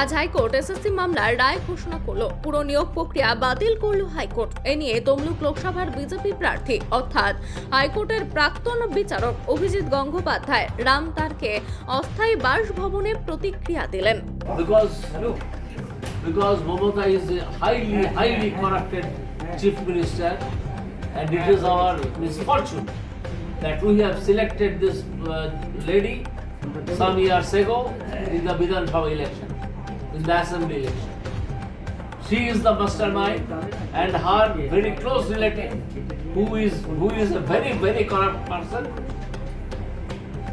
আজ high court SSC মামলার রায় ঘোষণা করল পুরো নিয়োগ প্রক্রিয়া বাতিল করল হাইকোর্ট এ নিয়ে তমলুক লোকসভার বিজেপি প্রার্থী অর্থাৎ হাইকোর্টের প্রাক্তন বিচারক অভিজিৎ গঙ্গোপাধ্যায় রাম তারকে অস্থায়ী বাসভবনে প্রতিক্রিয়া দিলেন because Mamata is a highly highly corrupted chief minister, and it is our misfortune that we have selected this uh, lady some years ago in the Vidhan Sabha election, in the assembly election. She is the mastermind, and her very close relative, who is who is a very very corrupt person,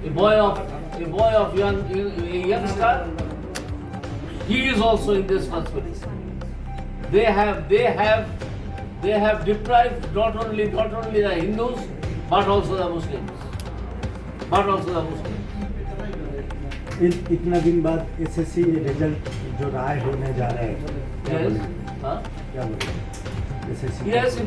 a boy of a boy of young a youngster he is also in this conspiracy. They have they have they have deprived not only not only the Hindus but also the Muslims. But also the Muslims. इत, इतना दिन बाद SSC result जो राय होने जा रहे हैं क्या बोले SSC yes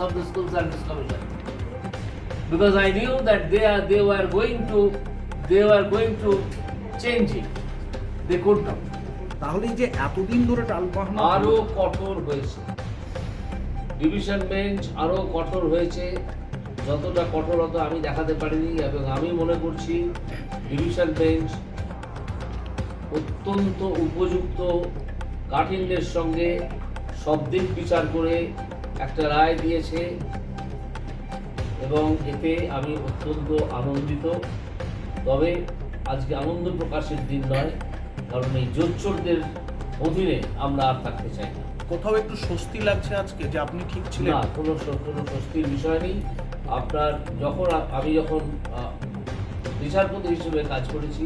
of the school service commission because I knew that they are they were going to they were going to change it. They could not. তাহলে যে এতদিন ধরে টালবাহানা আরও কঠোর হয়েছে ডিভিশন বেঞ্চ আরও কঠোর হয়েছে যতটা কঠোরতা আমি দেখাতে পারিনি এবং আমি মনে করছি ডিভিশন বেঞ্চ অত্যন্ত উপযুক্ত কাঠিন্যের সঙ্গে সব দিক বিচার করে একটা রায় দিয়েছে এবং এতে আমি অত্যন্ত আনন্দিত। তবে আজকে আনন্দ প্রকাশের দিন নয় কারণ এই জোচ্চোরদের অধীনে আমরা আর থাকতে চাই না। কোথাও একটু স্বস্তি লাগছে আজকে যে আপনি ঠিক ছিলেন? না কোনো কোনো স্বস্তির বিষয় নেই। আপনার যখন আমি যখন বিচারপতি হিসেবে কাজ করেছি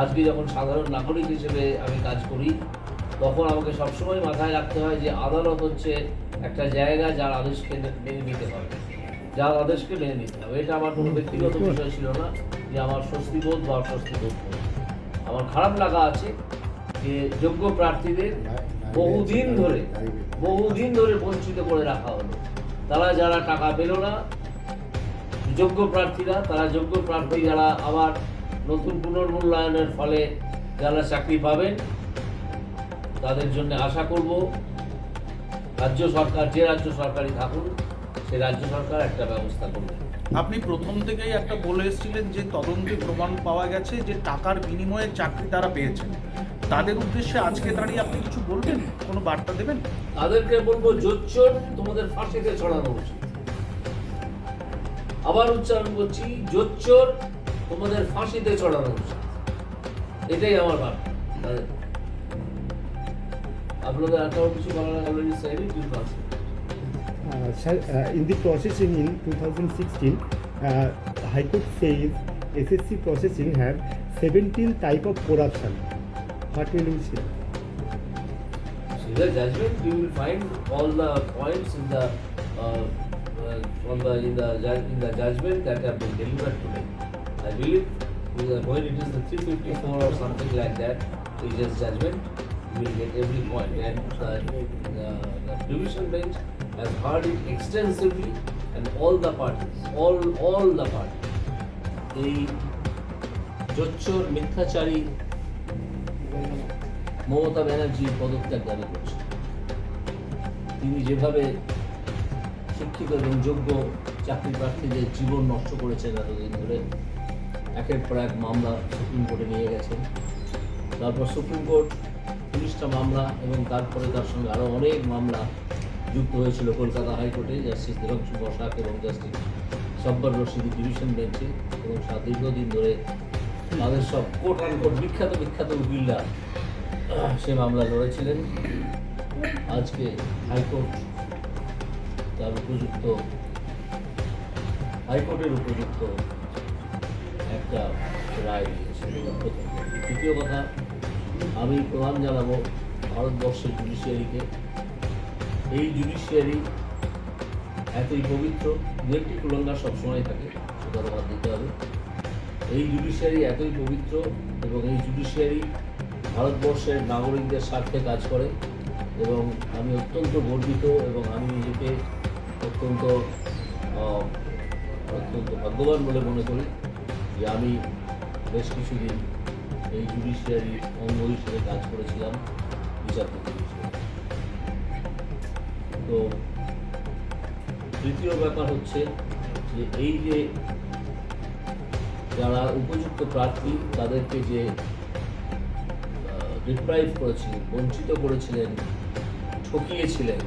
আজকে যখন সাধারণ নাগরিক হিসেবে আমি কাজ করি তখন আমাকে সবসময় মাথায় রাখতে হয় যে আদালত হচ্ছে একটা জায়গা যার আদেশকে মেনে নিতে হবে। যার আদেশকে মেনে নিতে হবে। এটা আমার কোনো ব্যক্তিগত বিষয় ছিল না যে আমার স্বস্তিবোধ বা অস্বস্তিবোধ আমার খারাপ লাগা আছে যে যোগ্য প্রার্থীদের বহুদিন ধরে বহুদিন ধরে বঞ্চিত করে রাখা হলো। তারা যারা টাকা পেল না যোগ্য প্রার্থীরা তারা যোগ্য প্রার্থী যারা আবার নতুন পুনর্মূল্যায়নের ফলে যারা চাকরি পাবেন তাদের জন্য আশা করব রাজ্য সরকার যে রাজ্য সরকারই থাকুন রাজ্য সরকার একটা ব্যবস্থা করবে। আপনি প্রথম থেকেই একটা বলে এসেছিলেন যে তদন্তে প্রমাণ পাওয়া গেছে যে টাকার বিনিময়ে চাকরি তারা পেয়েছেন তাদের উদ্দেশ্যে আজকে দাঁড়িয়ে আপনি কিছু বলবেন? কোনো বার্তা দেবেন? তাদেরকে বলব জোচ্চোর তোমাদের ফাঁসিতে ছড়ানো উচিত। আবার উচ্চারণ করছি জোচ্চোর তোমাদের ফাঁসিতে চড়ানো উচিত। এটাই আমার বার্তা। আপনাদের আর কারও কিছু বলার অলরেডি সাইডে in the processing in 2016, uh, High Court says SSC processing have 17 type of corruption. What will you say? See the judgment, you will find all the points in the uh, uh, from the in the in the judgment that have been delivered today. I believe when it is the 354 or something like that, previous judgment, you will get every. And the, the, the division bench has heard it extensively, and all the parties, all all the parties, এই জোচ্চোর মিথ্যাচারী মমতা ব্যানার্জি পদত্যাগ দাবি করছে। তিনি যেভাবে শিক্ষিত এবং যোগ্য চাকরি প্রার্থীদের জীবন নষ্ট করেছেন এতদিন ধরে একের পর এক মামলা সুপ্রিম কোর্টে নিয়ে গেছেন। তারপর সুপ্রিম কোর্ট তিরিশটা মামলা এবং তারপরে তার সঙ্গে আরও অনেক মামলা যুক্ত হয়েছিল কলকাতা হাইকোর্টে, জাস্টিস দেবাংশু বসাক এবং জাস্টিস সব্বর রশিদি ডিভিশন বেঞ্চে এবং দীর্ঘদিন ধরে তাদের সব কোর্ট কোর্ট বিখ্যাত বিখ্যাত উকিলরা সে মামলা লড়েছিলেন। আজকে হাইকোর্ট তার উপযুক্ত, হাইকোর্টের উপযুক্ত একটা রায় দিয়েছে। দ্বিতীয় কথা, আমি প্রধান জানাব, ভারতবর্ষের জুডিশিয়ারিকে এই জুডিশিয়ারি এতই পবিত্র, দু একটি কুলঙ্গা সবসময় থাকে সেটা বাদ দিতে হবে। এই জুডিশিয়ারি এতই পবিত্র এবং এই জুডিশিয়ারি ভারতবর্ষের নাগরিকদের স্বার্থে কাজ করে এবং আমি অত্যন্ত গর্বিত এবং আমি নিজেকে অত্যন্ত অত্যন্ত ভাগ্যবান বলে মনে করি যে আমি বেশ কিছুদিন এই জুডিশিয়ারি অঙ্গ হিসেবে কাজ করেছিলাম বিচারপতি। তো তৃতীয় ব্যাপার হচ্ছে যে এই যে যারা উপযুক্ত প্রার্থী তাদেরকে যে ডিপ্রাইভ করেছিলেন, বঞ্চিত করেছিলেন, ঠকিয়েছিলেন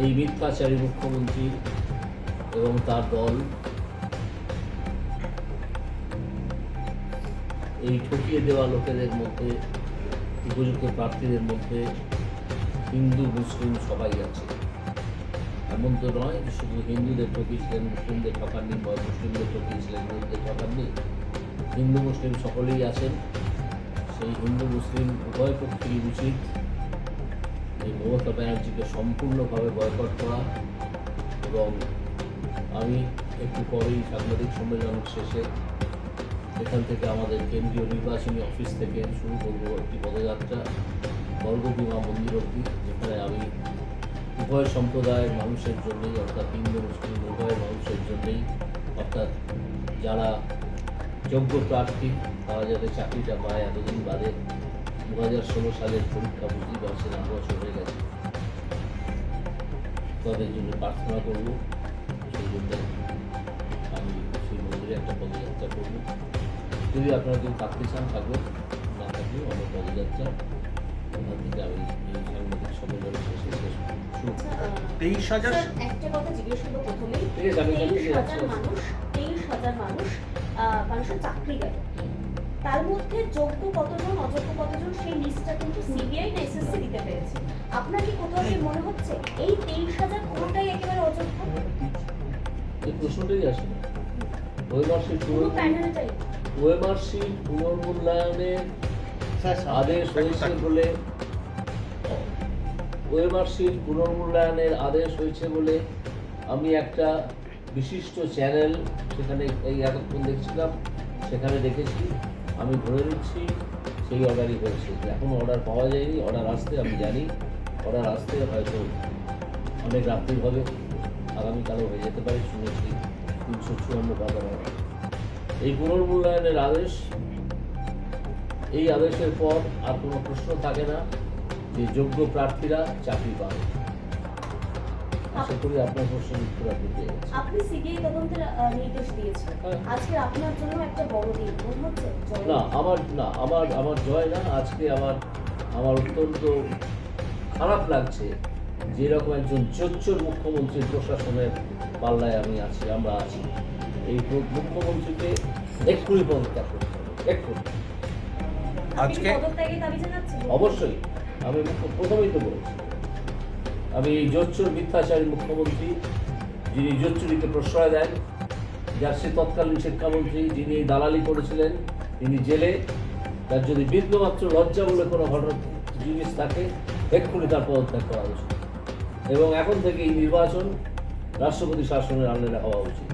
এই মিথ্যাচারী মুখ্যমন্ত্রী এবং তার দল, এই ঠকিয়ে দেওয়া লোকেদের মধ্যে, উপযুক্ত প্রার্থীদের মধ্যে হিন্দু, মুসলিম সবাই আছে। এমন তো নয় শুধু হিন্দুদের ঠকিয়েছিলেন মুসলিমদের ঠকাননি বা মুসলিমদের ঠকিয়েছিলেন হিন্দুদের ঠকাননি হিন্দু, মুসলিম সকলেই আছেন। সেই হিন্দু, মুসলিম উভয় পক্ষেরই উচিত এই মমতা ব্যানার্জিকে সম্পূর্ণভাবে বয়কট করা এবং আমি একটু পরেই সাংবাদিক সম্মেলন শেষে এখান থেকে আমাদের কেন্দ্রীয় নির্বাচনী অফিস থেকে শুরু করব একটি পদযাত্রা, বর্গভীমা মন্দির অব্দি যেখানে আমি উভয় সম্প্রদায়ের মানুষের জন্যই, অর্থাৎ হিন্দু, মুসলিম, উভয় মানুষের জন্যই, অর্থাৎ যারা যোগ্য প্রার্থী, তারা যাতে চাকরিটা পায়, এতদিন বাদে দু হাজার ষোলো সালের পরীক্ষা বুঝতেই পারছেন আট বছর হয়ে গেছে। তাদের জন্য প্রার্থনা করব, সেই জন্য আমি সেই মন্দিরে একটা পদযাত্রা করব। যদি আপনারা কেউ থাকতে চান, থাকবেন, না থাকলেও আমার পদযাত্রা, ওখান থেকে আমি এই। তেইশ হাজার? স্যার, একটা কথা জিজ্ঞেস করব প্রথমেই ঠিক আছে, আমি জানি তেইশ হাজার মানুষ তেইশ হাজার মানুষ মানুষের চাকরি গেল তার মধ্যে যোগ্য কতজন অযোগ্য কতজন সেই লিস্টটা কিন্তু সিবিআই না এসএসসি দিতে পেরেছে। আপনার কি কোথাও কি মনে হচ্ছে? এই তেইশ হাজার পুরোটাই একেবারে অযোগ্য? এই প্রশ্নটাই আসে পুরো প্যানেলটাই। পুনর্মূল্যায়নের আদেশ হয়েছে বলে ওএমআরসির পুনর্মূল্যায়নের আদেশ হয়েছে বলে আমি একটা বিশিষ্ট চ্যানেল সেখানে এই এতক্ষণ দেখছিলাম, সেখানে দেখেছি, আমি ধরে নিচ্ছি সেই অর্ডারই হয়েছে। এখনও অর্ডার পাওয়া যায়নি অর্ডার আসতে আমি জানি অর্ডার আসতে হয়তো অনেক রাত্রি হবে, আগামীকালও হয়ে যেতে পারে, শুনেছি তিনশো চুয়ান্ন অর্ডার এই পুনর্মূল্যায়নের আদেশ, এই আদেশের পর আর কোনো প্রশ্ন থাকে না। যে যোগ্য প্রার্থীরা চাকরি পাবে। আশা করি আপনার প্রশ্নের উত্তর আপনি পেয়ে গেছেন। আপনি সিবিআই তদন্তের নির্দেশ দিয়েছেন। হ্যাঁ। আজকে আপনার জন্য একটা বড় দিন মনে হচ্ছে? না আমার না আমার আমার জয় না আজকে আমার আমার অত্যন্ত খারাপ লাগছে যে রকম একজন জোচ্চোর মুখ্যমন্ত্রীর প্রশাসনের পাল্লায় আমি আছি আমরা আছি। এই মুখ্যমন্ত্রীকে এক্ষুনি পদত্যাগ করতে হবে এক্ষুনি। আজকে- অবশ্যই। আমি প্রথমেই তো বলেছি, আমি জোচ্চুর মিথ্যাচারী মুখ্যমন্ত্রী, যিনি জোচ্চুরিকে প্রশ্রয় দেন, যার সে তৎকালীন শিক্ষামন্ত্রী, যিনি দালালি করেছিলেন, তিনি জেলে, তার যদি বিন্দুমাত্র লজ্জা বলে কোনো ঘটনা জিনিস থাকে, এক্ষুনি তার পদত্যাগ করা উচিত। এবং এখন থেকে এই নির্বাচন রাষ্ট্রপতি শাসনের আন্ডারে হওয়া উচিত।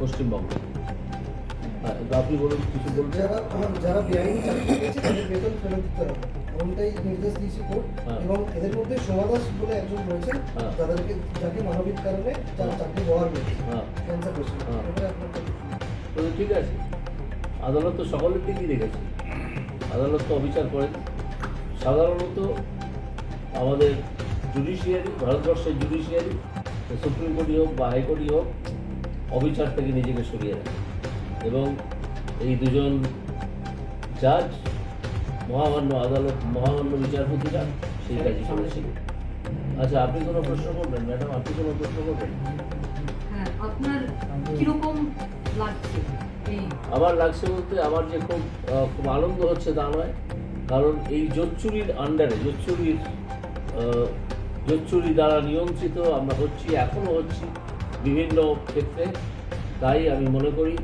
পশ্চিমবঙ্গে। হ্যাঁ, আপনি বলুন কিছু যারা যারা বেআইনি চাকরি পেয়েছে তাদের বেতন ফেরত দিতে হবে। এমনটাই নির্দেশ দিয়েছে কোর্ট। হ্যাঁ। এবং এদের মধ্যে বলে একজন রয়েছেন হ্যাঁ। যাদেরকে যাকে মানবিক কারণে যার চাকরি ক্যান্সার? তো ঠিক আছে। আদালত তো সকলের দিকেই রেখেছে আদালত তো অবিচার করেন। সাধারণত আমাদের জুডিশিয়ারি ভারতবর্ষের জুডিশিয়ারি সুপ্রিম কোর্টই হোক বা হাইকোর্টই হোক অবিচার থেকে নিজেকে সরিয়ে রাখে। এবং এই দুজন জাজ মহামান্য আদালত মহামান্য বিচারপতিরা সেই কাজই করেছিল আচ্ছা আপনি কোনো প্রশ্ন করবেন? ম্যাডাম আপনি কোনো প্রশ্ন করবেন? হ্যাঁ আপনার কীরকম লাগছে আমার লাগছে বলতে আমার যে খুব খুব আনন্দ হচ্ছে তা নয়। কারণ এই জোচ্চুরির আন্ডারে জোচ্চুরির জোচ্চুরি দ্বারা নিয়ন্ত্রিত আমরা হচ্ছি এখনও হচ্ছি বিভিন্ন ক্ষেত্রে। তাই আমি মনে করি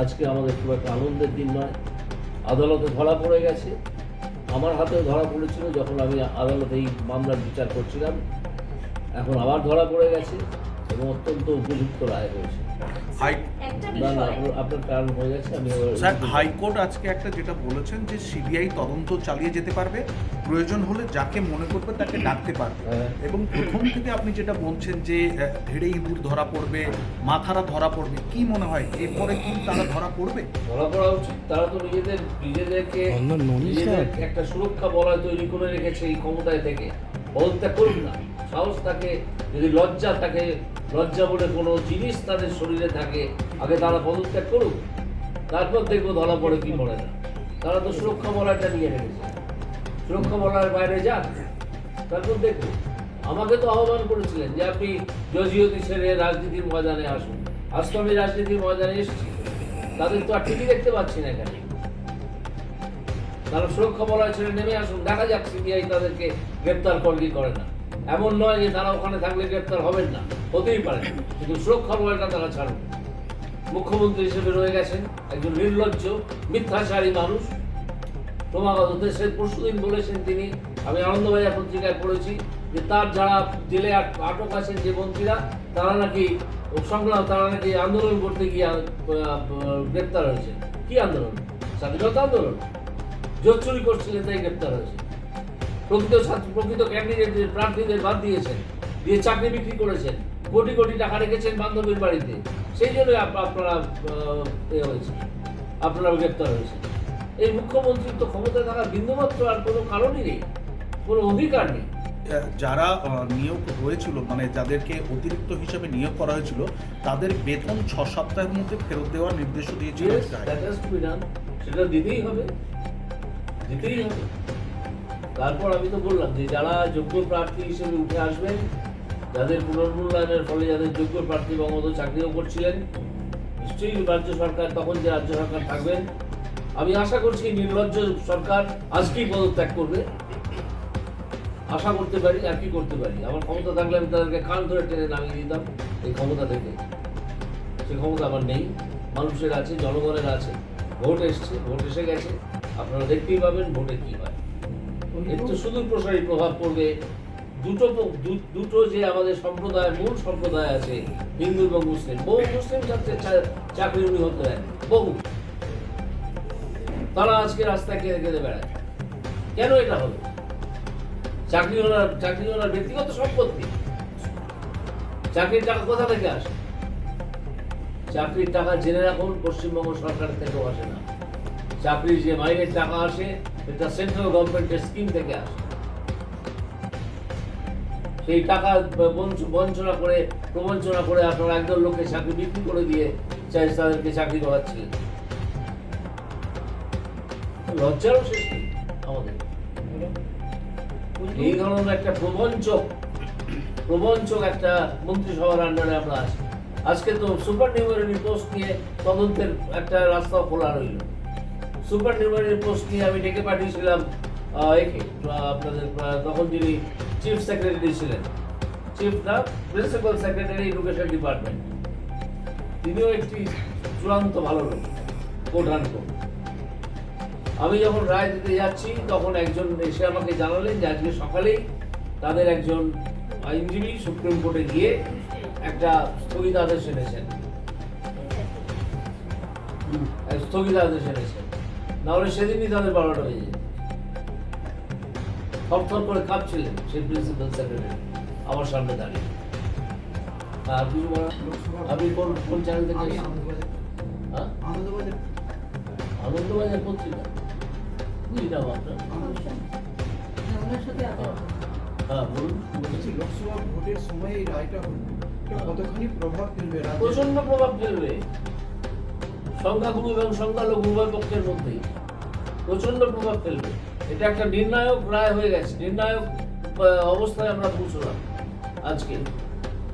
আজকে আমাদের খুব একটা আনন্দের দিন নয়। আদালতে ধরা পড়ে গেছে। আমার হাতেও ধরা পড়েছিল যখন আমি আদালতে এই মামলার বিচার করছিলাম। এখন আবার ধরা পড়ে গেছে এবং অত্যন্ত উপযুক্ত রায় হয়েছে। স্যার হাইকোর্ট আজকে একটা যেটা বলেছেন যে সিবিআই তদন্ত চালিয়ে যেতে পারবে প্রয়োজন হলে যাকে মনে করবে তাকে ডাকতে পারবে। হ্যাঁ। এবং প্রথম থেকে আপনি যেটা বলছেন যে ধেড়ে ইঁদুর ধরা পড়বে মাথারা ধরা পড়বে কি মনে হয়? এরপরে কি তারা ধরা পড়বে? ধরা পড়া উচিত তারা তো নিজেদের নিজেদেরকে নিজেদের একটা সুরক্ষা বলয় তৈরি করে রেখেছে এই ক্ষমতায় থেকে। পদত্যাগ করুন না। সাহস থাকে, যদি লজ্জা থাকে, লজ্জা বলে কোনো জিনিস তাদের শরীরে থাকে, আগে তারা পদত্যাগ করুক, তারপর দেখব ধরা পড়ে কি পড়ে না। তারা তো সুরক্ষা বলয়টা নিয়ে রেখেছে সুরক্ষা বলয়ের বাইরে যাক, তারপর দেখব। আমাকে তো আহ্বান করেছিলেন যে আপনি জজিয়তি ছেড়ে রাজনীতির ময়দানে আসুন। আজ আমি রাজনীতির ময়দানে এসেছি। তাদের তো আর ঠিকই দেখতে পাচ্ছি না এখানে। তারা সুরক্ষা বলার ছেড়ে নেমে আসুন, দেখা যাক সিবিআই তাদেরকে গ্রেপ্তার করে কি করে না। এমন নয় যে তারা ওখানে থাকলে গ্রেপ্তার হবেন না, হতেই পারে। কিন্তু সুরক্ষা বলয়টা তারা ছাড়ুন মুখ্যমন্ত্রী হিসেবে রয়ে গেছেন একজন নির্লজ্জ, মিথ্যাচারী মানুষ। ক্রমাগত দেশের পরশুদিন বলেছেন তিনি, আমি আনন্দবাজার পত্রিকায় পড়েছি যে তার যারা জেলে আটক আছেন যে মন্ত্রীরা তারা নাকি সংগ্রাম তারা নাকি আন্দোলন করতে গিয়ে গ্রেপ্তার হয়েছে। কি আন্দোলন? স্বাধীনতা আন্দোলন? জোর চুরি করছিলেন, তাই গ্রেপ্তার হয়েছে। প্রকৃত ছাত্র প্রকৃত ক্যান্ডিডেটদের প্রার্থীদের বাদ দিয়েছেন দিয়ে চাকরি বিক্রি করেছেন কোটি কোটি টাকা রেখেছেন বান্ধবীর বাড়িতে। সেই জন্য আপনারা এ হয়েছে আপনারা গ্রেপ্তার হয়েছে এই মুখ্যমন্ত্রীর তো ক্ষমতায় থাকার বিন্দুমাত্র আর কোনো কারণই নেই কোনো অধিকার নেই। যারা নিয়োগ হয়েছিল মানে যাদেরকে অতিরিক্ত হিসেবে নিয়োগ করা হয়েছিল তাদের বেতন ছ সপ্তাহের মধ্যে ফেরত দেওয়ার নির্দেশ দিয়েছিল. সেটা দিতেই হবে দিতেই হবে। তারপর আমি তো বললাম যে যারা যোগ্য প্রার্থী হিসেবে উঠে আসবেন, যাদের পুনর্মূল্যায়নের ফলে যাদের যোগ্য প্রার্থী বঙ্গবন্ধু চাকরিও করছিলেন, নিশ্চয়ই রাজ্য সরকার তখন যে রাজ্য সরকার থাকবেন, আমি আশা করছি নির্লজ্জ সরকার আজকেই পদত্যাগ করবে। আশা করতে পারি আর কি করতে পারি, আমার ক্ষমতা থাকলে আমি তাদেরকে কান ধরে টেনে নামিয়ে দিতাম এই ক্ষমতা থেকে। সে ক্ষমতা আমার নেই, মানুষের আছে, জনগণের আছে, ভোট এসছে, ভোট এসে গেছে, আপনারা দেখতেই পাবেন ভোটে কি হয়। এর সুদূর প্রসারী প্রভাব পড়বে। দুটো দুটো যে আমাদের সম্প্রদায়, মূল সম্প্রদায় আছে, হিন্দু এবং মুসলিম, বহু মুসলিম ছাত্রের চাকরি উনি হতে দেন বহু। তারা আজকে রাস্তায় কেঁদে কেঁদে বেড়ায়। কেন এটা হলো? চাকরি ওনার চাকরি ওনার ব্যক্তিগত সম্পত্তি। চাকরির টাকা কোথা থেকে আসে? চাকরির টাকা জেনে রাখুন, পশ্চিমবঙ্গ সরকার থেকেও আসে না। চাকরির যে মাইনের টাকা আসে এটা সেন্ট্রাল গভর্নমেন্টের স্কিম থেকে আসে। সেই টাকা বঞ্চনা করে, প্রবঞ্চনা করে আপনারা লোককে চাকরি বিক্রি করে দিয়ে চাই তাদেরকে চাকরি করাচ্ছিলেন। লজ্জারও শেষ নেই আমাদের। এই ধরনের একটা প্রবঞ্চক প্রবঞ্চক একটা মন্ত্রিসভার আন্ডারে আমরা আছি। আজকে তো সুপার নিউমারি পোস্ট নিয়ে তদন্তের একটা রাস্তা খোলা রইল। সুপার নিউমারি পোস্ট নিয়ে আমি ডেকে পাঠিয়েছিলাম একে আপনাদের তখন যিনি চিফ সেক্রেটারি ছিলেন। চিফ না প্রিন্সিপাল সেক্রেটারি এডুকেশন ডিপার্টমেন্ট। তিনিও একটি চূড়ান্ত ভালো লোক প্রধান আমি যখন রায় দিতে যাচ্ছি তখন একজন এসে আমাকে জানালেন যে আজকে সকালেই তাদের একজন আইনজীবী সুপ্রিম কোর্টে গিয়ে একটা স্থগিতাদেশ এনেছেন। স্থগিতাদেশ এনেছেন। নাহলে সেদিনই তাদের বারোটা বেজে যেত। থরথর করে কাঁপছিলেন সেই প্রিন্সিপাল সেক্রেটারি আমার সামনে দাঁড়িয়ে। আর কিছু আপনি কোন কোন চ্যানেল থেকে আনন্দবাজার। হ্যাঁ? আনন্দবাজার। পত্রিকা? কি নাম আপনার হ্যাঁ, হ্যাঁ বলুন। বলছি লোকসভা ভোটের সময় এই রায়টা কতখানি প্রভাব ফেলবে প্রচণ্ড প্রভাব ফেলবে। সংখ্যাগুরু এবং সংখ্যালঘু উভয় পক্ষের মধ্যেই। প্রচণ্ড প্রভাব ফেলবে। এটা একটা নির্ণায়ক রায় হয়ে গেছে। নির্ণায়ক অবস্থায় আমরা পৌঁছলাম আজকে।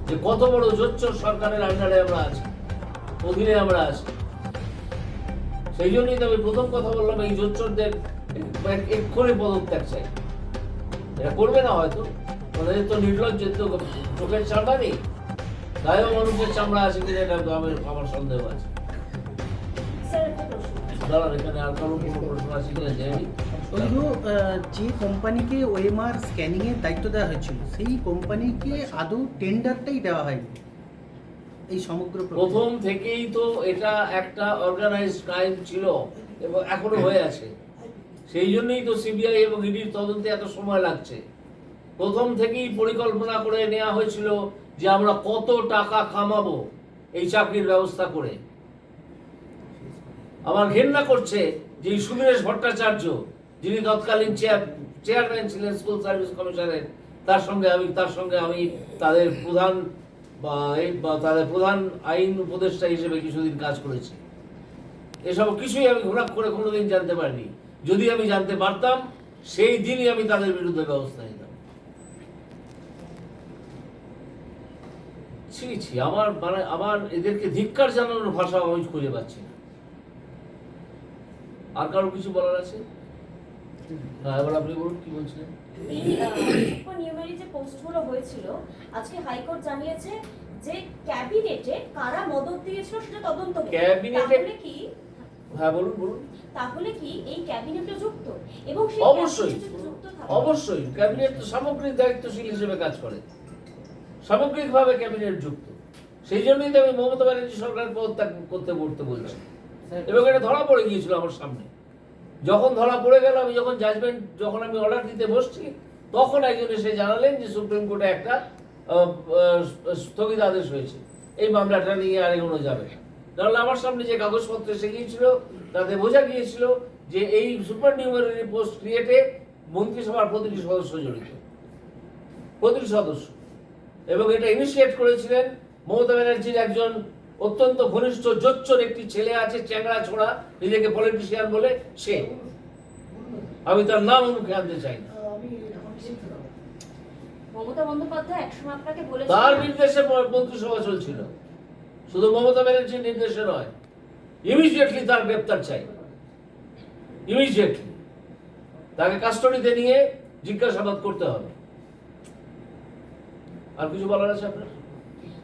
যে কত বড় জোচ্চর সরকারের আন্ডারে আমরা আছি, অধীনে আমরা আছি। সেই জন্যই তো আমি প্রথম কথা বললাম, এই জোচ্চরদের এক- এক্ষুনি পদত্যাগ চাই। এটা করবে না হয়তো। ওদের তো নির্লজ্জের তো চোখের চামড়া নেই। গায়েও মানুষের চামড়া আছে কিনা এটা আমার সন্দেহ আছে। দাঁড়ান এখানে আর কোনো প্রশ্ন জেনি যে কোম্পানিকে ওএমআর স্ক্যানিংয়ের দায়িত্ব দেওয়া হয়েছিল সেই কোম্পানিকে আদৌ টেন্ডারটাই দেওয়া হয়নি। এই সমগ্র প্রথম থেকেই তো এটা একটা অর্গানাইজড ক্রাইম ছিল এবং এখনও হয়ে আছে। সেই জন্যই তো সিবিআই এবং ইডির তদন্তে এত সময় লাগছে। প্রথম থেকেই পরিকল্পনা করে নেওয়া হয়েছিল যে আমরা কত টাকা কামাবো এই চাকরির ব্যবস্থা করে। আমার ঘেন্না করছে যে এই সুবীরেশ ভট্টাচার্য, যিনি তৎকালীন চেয়ার, চেয়ারম্যান ছিলেন, স্কুল সার্ভিস কমিশনের তার সঙ্গে আমি, তার সঙ্গে আমি তাদের প্রধান, বা তাদের প্রধান আইন উপদেষ্টা হিসেবে কিছুদিন কাজ করেছি। এসব কিছুই আমি ঘোরাক করে কোনোদিন জানতে পারিনি। যদি আমি জানতে পারতাম, সেই দিনই আমি তাদের বিরুদ্ধে ব্যবস্থা নিতাম। ছি ছি, আমার মানে আমার এদেরকে ধিক্কার জানানোর ভাষা আমি খুঁজে পাচ্ছি না। আর কারও কিছু বলার আছে? না এবার আপনি বলুন কি বলছিলেন? এই যে পোস্টগুলো হয়েছিল আজকে হাইকোর্ট জানিয়েছে যে ক্যাবিনেটে কারা মদত দিয়েছিল সেটা তদন্ত ক্যাবিনেটে- কি? হ্যাঁ বলুন বলুন। তাহলে কি এই ক্যাবিনেটে যুক্ত? এবং অবশ্যই। অবশ্যই। ক্যাবিনেট তো সামগ্রিক দায়িত্বশীল হিসেবে কাজ করে। সামগ্রিকভাবে ক্যাবিনেট যুক্ত। সেই জন্যই তো আমি মমতা ব্যানার্জি সরকারের পদত্যাগ করতে করতে বলছি। এবং এটা ধরা পড়ে গিয়েছিল আমার সামনে। যখন ধরা পড়ে গেল আমি যখন জাজমেন্ট যখন আমি অর্ডার দিতে বসছি তখন একজন এসে জানালেন যে সুপ্রিম কোর্টে একটা স্থগিত আদেশ হয়েছে। এই মামলাটা নিয়ে আর এগোনো যাবে না। নাহলে আমার সামনে যে কাগজপত্র এসে গিয়েছিল তাতে বোঝা গিয়েছিল যে এই সুপার নিউমারি পোস্ট ক্রিয়েটে মন্ত্রিসভার প্রতিটি সদস্য জড়িত। প্রতিটি সদস্য। এবং এটা ইনিশিয়েট করেছিলেন মমতা ব্যানার্জির একজন অত্যন্ত ঘনিষ্ঠ জোচ্চর একটি ছেলে আছে চ্যাংড়া ছোড়া নিজেকে পলিটিশিয়ান বলে সে। আমি তার নাম মুখে আনতে চাই না। তার নির্দেশে মন্ত্রিসভা চলছিল। শুধু মমতা ব্যানার্জির নির্দেশে নয় ইমিডিয়েটলি তার গ্রেপ্তার চাই। ইমিডিয়েটলি তাকে কাস্টডিতে নিয়ে জিজ্ঞাসাবাদ করতে হবে। আর কিছু বলার আছে আপনার?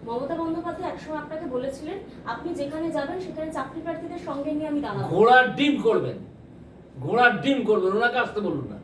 মমতা বন্দ্যোপাধ্যায় একসময় আপনাকে বলেছিলেন, আপনি যেখানে যাবেন, সেখানে চাকরি প্রার্থীদের সঙ্গে নিয়ে আমি দাঁড়াবো। ঘোড়ার ডিম করবেন। ঘোড়ার ডিম করবেন। ওনাকে আসতে বলুন না।